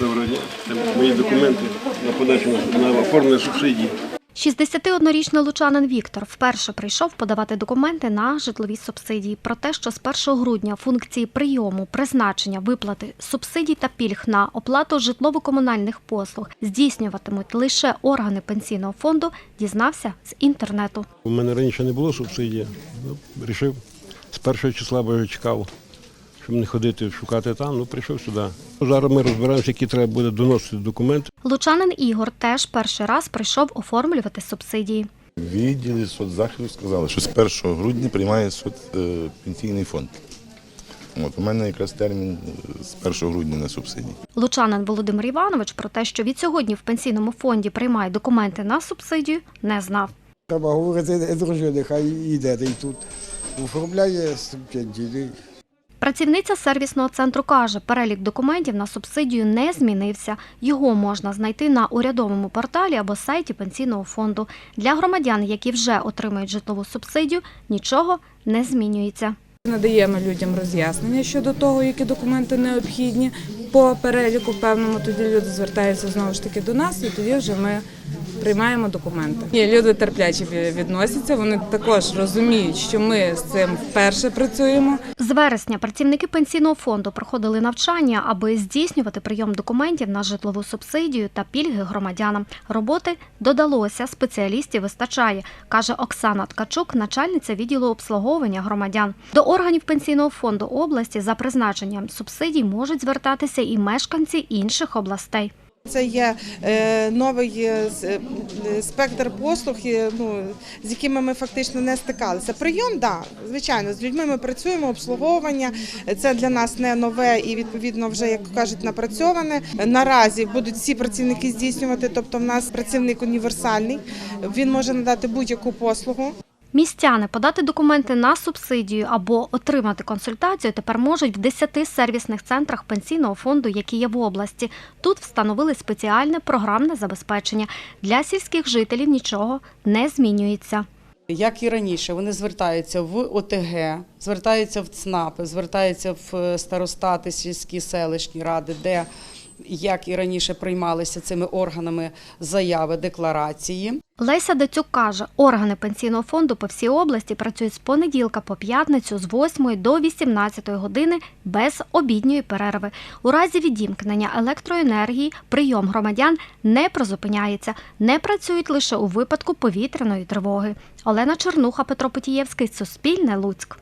Доброго дня. Мої документи на подачу на оформлення субсидії. 61-річний лучанин Віктор вперше прийшов подавати документи на житлові субсидії. Про те, що з 1 грудня функції прийому, призначення, виплати субсидій та пільг на оплату житлово-комунальних послуг здійснюватимуть лише органи пенсійного фонду, дізнався з інтернету. У мене раніше не було субсидії. Ну, Рішив з першого числа, бо я чекав, щоб не ходити шукати там, ну прийшов сюди. Зараз ми розбираємося, які треба буде доносити документи. Лучанин Ігор теж перший раз прийшов оформлювати субсидії. В відділі соцзахисту сказали, що з 1 грудня приймає соц, е, пенсійний фонд. От, у мене якраз термін е, з 1 грудня на субсидії. Лучанин Володимир Іванович про те, що відсьогодні в пенсійному фонді приймає документи на субсидію, не знав. Треба говорити дружини, хай йде й тут. Оформляє субсидії. Працівниця сервісного центру каже, перелік документів на субсидію не змінився. Його можна знайти на урядовому порталі або сайті пенсійного фонду. Для громадян, які вже отримують житлову субсидію, нічого не змінюється. Надаємо людям роз'яснення щодо того, які документи необхідні по переліку певному. Тоді люди звертаються знову ж таки до нас, і тоді вже ми приймаємо документи. Ні, люди терпляче відносяться. Вони також розуміють, що ми з цим вперше працюємо. З вересня працівники пенсійного фонду проходили навчання, аби здійснювати прийом документів на житлову субсидію та пільги громадянам. Роботи додалося, спеціалістів вистачає, каже Оксана Ткачук, начальниця відділу обслуговування громадян. До органів пенсійного фонду області за призначенням субсидій можуть звертатися і мешканці інших областей. Це є е, новий е, е, спектр послуг, ну, з якими ми фактично не стикалися. Прийом, да, звичайно, з людьми ми працюємо, обслуговування. Це для нас не нове і відповідно вже як кажуть напрацьоване. Наразі будуть всі працівники здійснювати. Тобто, в нас працівник універсальний, він може надати будь-яку послугу. Містяни подати документи на субсидію або отримати консультацію тепер можуть в 10 сервісних центрах пенсійного фонду, які є в області. Тут встановили спеціальне програмне забезпечення. Для сільських жителів нічого не змінюється. Як і раніше, вони звертаються в ОТГ, звертаються в ЦНАПи, звертаються в е, старостати, сільські селищні ради, де, як і раніше, приймалися цими органами заяви, декларації. Леся Дацюк каже, органи пенсійного фонду по всій області працюють з понеділка по п'ятницю з 8 до 18 години без обідньої перерви. У разі відімкнення електроенергії прийом громадян не призупиняється, не працюють лише у випадку повітряної тривоги. Олена Чернуха, Петро Потієвський, Суспільне, Луцьк.